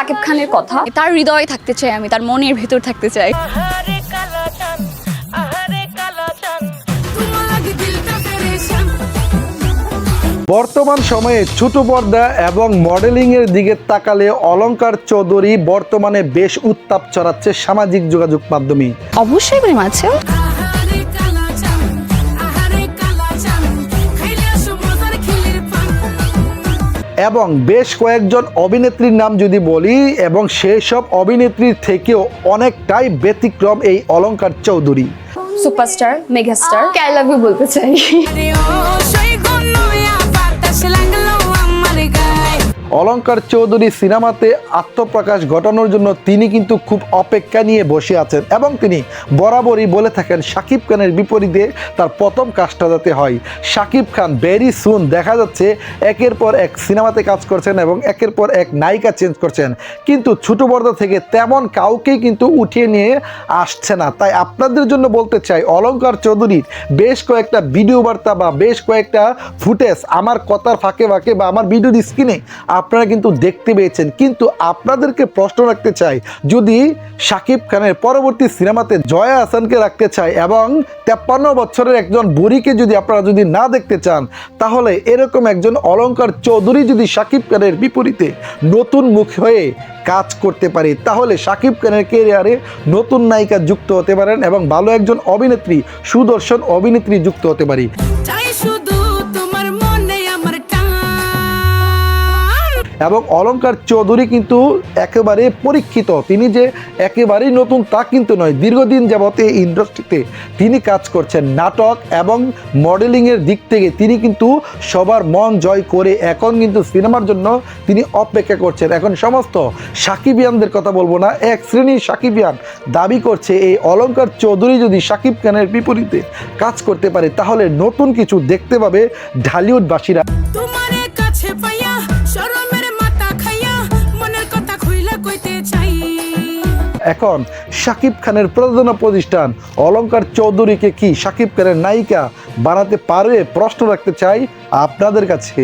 শাকিব খানের কথা। তার হৃদয়ে থাকতে চাই আমি তার মনের ভেতর থাকতে চাই। বর্তমান সময়ে ছোট পর্দা এবং মডেলিং এর দিকে তাকালে অলংকার চৌধুরী বর্তমানে বেশ উত্তাপ ছড়াচ্ছে সামাজিক যোগাযোগ মাধ্যমে। অবশ্যই প্রেম আছে। এবং বেশ কয়েকজন অভিনেত্রীর নাম যদি বলি এবং সেই সব অভিনেত্রীর থেকেও অনেকটাই ব্যতিক্রম এই Alankar Chowdhury. Superstar megastar I love you বলতে চাই। গায়ে অলংকার চৌধুরী সিনেমাতে আত্মপ্রকাশ ঘটানোর জন্য তিনি কিন্তু খুব অপেক্ষা নিয়ে বসে আছেন এবং তিনি বরাবরই বলে থাকেন, শাকিব খানের বিপরীতে তার প্রথম কাজটা যাতে হয়। শাকিব খান ভেরি সুন দেখা যাচ্ছে একের পর এক সিনেমাতে কাজ করছেন এবং একের পর এক নায়িকা চেঞ্জ করছেন। কিন্তু ছোট পর্দা থেকে তেমন কাউকেই কিন্তু উঠিয়ে নিয়ে আসছে না। তাই আপনাদের জন্য বলতে চাই অলঙ্কার চৌধুরীর বেশ কয়েকটা ভিডিও বার্তা বা বেশ কয়েকটা ফুটেজ আমার কথার ফাঁকে ফাঁকে বা আমার ভিডিওর স্ক্রিনে আপনারা কিন্তু দেখতে পেয়েছেন, কিন্তু আপনাদেরকে প্রশ্ন রাখতে চাই, যদি শাকিব খানের পরবর্তী সিনেমাতে জয়া হাসানকে রাখতে চাই এবং তেপ্পান্ন বছরের একজন বুড়িকে যদি আপনারা যদি না দেখতে চান, তাহলে এরকম একজন অলঙ্কার চৌধুরী যদি শাকিব খানের বিপরীতে নতুন মুখ হয়ে কাজ করতে পারে, তাহলে শাকিব খানের কেরিয়ারে নতুন নায়িকা যুক্ত হতে পারেন এবং ভালো একজন অভিনেত্রী, সুদর্শন অভিনেত্রী যুক্ত হতে পারি। এবং অলঙ্কার চৌধুরী কিন্তু একেবারে পরীক্ষিত। তিনি যে একেবারেই নতুন তা কিন্তু নয়। দীর্ঘদিন যাবত এই ইন্ডাস্ট্রিতে তিনি কাজ করছেন। নাটক এবং মডেলিংয়ের দিক থেকে তিনি কিন্তু সবার মন জয় করে এখন কিন্তু সিনেমার জন্য তিনি অপেক্ষা করছেন। এখন সমস্ত সাকিবিয়ানদের কথা বলব না। এক শ্রেণির সাকিবিয়ান দাবি করছে, এই অলঙ্কার চৌধুরী যদি সাকিব খানের বিপরীতে কাজ করতে পারে, তাহলে নতুন কিছু দেখতে পাবে ঢালিউডবাসীরা। এখন শাকিব খানের প্রযোজনা প্রতিষ্ঠান অলঙ্কার চৌধুরীকে কি শাকিব খানের নায়িকা বানাতে পারবে? প্রশ্ন রাখতে চাই আপনাদের কাছে।